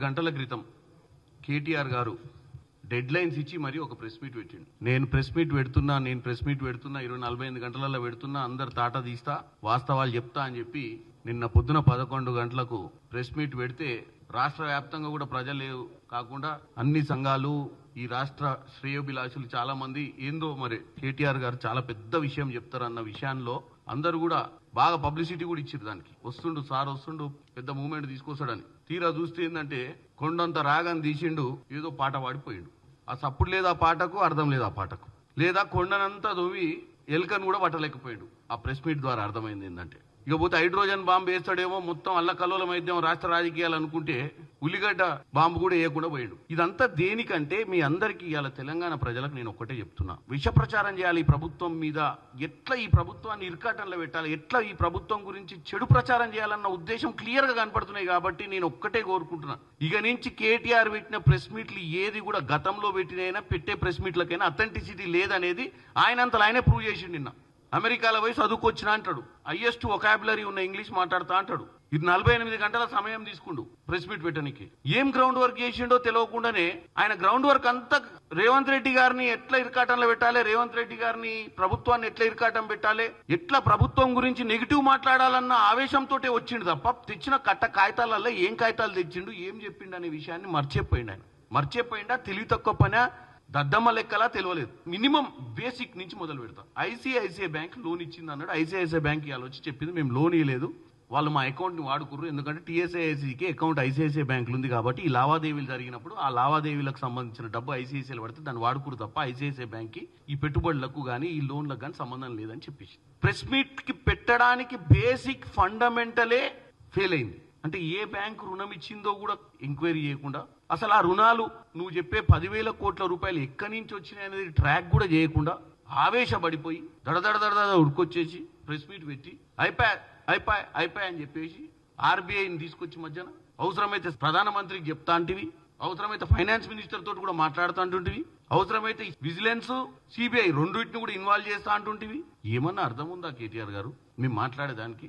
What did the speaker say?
గంటల క్రితం కేటీఆర్ గారు డెడ్ లైన్స్ ఇచ్చి మరి ఒక ప్రెస్ మీట్ పెట్టిండు. నేను ప్రెస్ మీట్ పెడుతున్నా నేను ప్రెస్ మీట్ పెడుతున్నా ఇరవై నలభై ఎనిమిది గంటలలో పెడుతున్నా అందరు తాట తీస్తా వాస్తవాలు చెప్తా అని చెప్పి నిన్న పొద్దున పదకొండు గంటలకు ప్రెస్ మీట్ పెడితే రాష్ట్ర వ్యాప్తంగా కూడా ప్రజలు కాకుండా అన్ని సంఘాలు ఈ రాష్ట్ర శ్రేయోభిలాషులు చాలా మంది ఏందో మరి కేటీఆర్ గారు చాలా పెద్ద విషయం చెప్తారన్న విషయాల్లో అందరూ కూడా బాగా పబ్లిసిటీ కూడా ఇచ్చారు దానికి. వస్తుండు సార్ వస్తుండు పెద్ద మూమెంట్ తీసుకొస్తాడని. తీరా చూస్తే ఏంటంటే కొండంత రాగాన్ని తీసిండు ఏదో పాట పాడిపోయిండు. ఆ సప్పుడు లేదు ఆ పాటకు అర్థం లేదు ఆ పాటకు. లేదా కొండనంతా దొవి ఎలుకను కూడా పట్టలేకపోయాడు. ఆ ప్రెస్ మీట్ ద్వారా అర్థమైంది ఏంటంటే ఇకపోతే హైడ్రోజన్ బాంబు వేస్తాడేమో మొత్తం అల్లకల్లోలం అయితే రాష్ట్ర రాజకీయాలు అనుకుంటే ఉల్లిగడ్డ బాంబు కూడా వేయకుండా పోయాడు. ఇదంతా దేనికంటే మీ అందరికీ ఇవాళ తెలంగాణ ప్రజలకు నేను ఒక్కటే చెప్తున్నా. విష ప్రచారం చేయాలి ఈ ప్రభుత్వం మీద. ఎట్లా ఈ ప్రభుత్వాన్ని ఇరకాటంలో పెట్టాలి? ఎట్లా ఈ ప్రభుత్వం గురించి చెడు ప్రచారం చేయాలన్న ఉద్దేశం క్లియర్గా కనపడుతున్నాయి కాబట్టి నేను ఒక్కటే కోరుకుంటున్నా. ఇక నుంచి కేటీఆర్ పెట్టిన ప్రెస్ మీట్లు ఏది కూడా గతంలో పెట్టినైనా పెట్టే ప్రెస్ మీట్లకైనా అథెంటిసిటీ లేదనేది ఆయనంతలో ఆయనే ప్రూవ్ చేసిండు నిన్న. అమెరికాలో పోయి చదువుకొచ్చిన అంటాడు. హైయెస్ట్ ఒకాబులరీ ఉన్న ఇంగ్లీష్ మాట్లాడుతా అంటాడు. ఇది నలభై ఎనిమిది గంటల సమయం తీసుకుండు ప్రెస్ మీట్ పెట్టడానికి ఏం గ్రౌండ్ వర్క్ చేసిండో తెలియకుండానే ఆయన గ్రౌండ్ వర్క్ అంతా రేవంత్ రెడ్డి గారిని ఎట్లా ఇరకాటంలో పెట్టాలి రేవంత్ రెడ్డి గారిని ప్రభుత్వాన్ని ఎట్లా ఇరకాటం పెట్టాలి ఎట్లా ప్రభుత్వం గురించి నెగిటివ్ మాట్లాడాలన్న ఆవేశంతో వచ్చిండు తప్ప తెచ్చిన కట్ట కాగితాలలో ఏం కాగితాలు తెచ్చిండు ఏం చెప్పిండు అనే విషయాన్ని మర్చిపోయిండు ఆయన. మర్చిపోయిండా తెలివి తక్కువ పనా దద్దమ్మ లెక్కలా తెలియలేదు మినిమం బేసిక్ నుంచి మొదలు పెడతాం. ఐసిఐసిఐ బ్యాంక్ లోన్ ఇచ్చింది అన్నాడు. ఐసిఐసిఐ బ్యాంక్ ఇవాళ వచ్చి చెప్పింది మేము లోన్ ఇవ్వలేదు వాళ్ళు మా అకౌంట్ని వాడుకుర్రు. ఎందుకంటే టీఎస్ఐఐసికి అకౌంట్ ఐసిఐసిఐ బ్యాంకులు ఉంది కాబట్టి ఈ లావాదేవీలు జరిగినప్పుడు ఆ లావాదేవీలకు సంబంధించిన డబ్బు ఐసిఐసిఐలు పడితే దాన్ని వాడుకురు తప్ప ఐసిఐసిఐ బ్యాంక్కి ఈ పెట్టుబడులకు కానీ ఈ లోన్లకు కానీ సంబంధం లేదని చెప్పేసి ప్రెస్ మీట్కి పెట్టడానికి బేసిక్ ఫండమెంటలే ఫెయిల్ అయింది. అంటే ఏ బ్యాంకు రుణం ఇచ్చిందో కూడా ఎంక్వైరీ చేయకుండా అసలు ఆ రుణాలు నువ్వు చెప్పే పదివేల కోట్ల రూపాయలు ఎక్కడి నుంచి వచ్చినాయి అనేది ట్రాక్ కూడా చేయకుండా ఆవేశపడిపోయి దడదడ దడదడ ఉడుకొచ్చేసి ప్రెస్ మీట్ పెట్టి అయిపోయా అయిపోయా అయిపోయా అని చెప్పేసి ఆర్బీఐని తీసుకొచ్చి మధ్యన అవసరమైతే ప్రధానమంత్రికి చెప్తా అంటివి అవసరమైతే ఫైనాన్స్ మినిస్టర్ తోటి కూడా మాట్లాడుతూ అంటుంటివి అవసరమైతే విజిలెన్స్ సిబిఐ రెండింటిని కూడా ఇన్వాల్వ్ చేస్తా అంటుంటివి. ఏమన్నా అర్థం ఉందా కేటీఆర్ గారు? మేము మాట్లాడేదానికి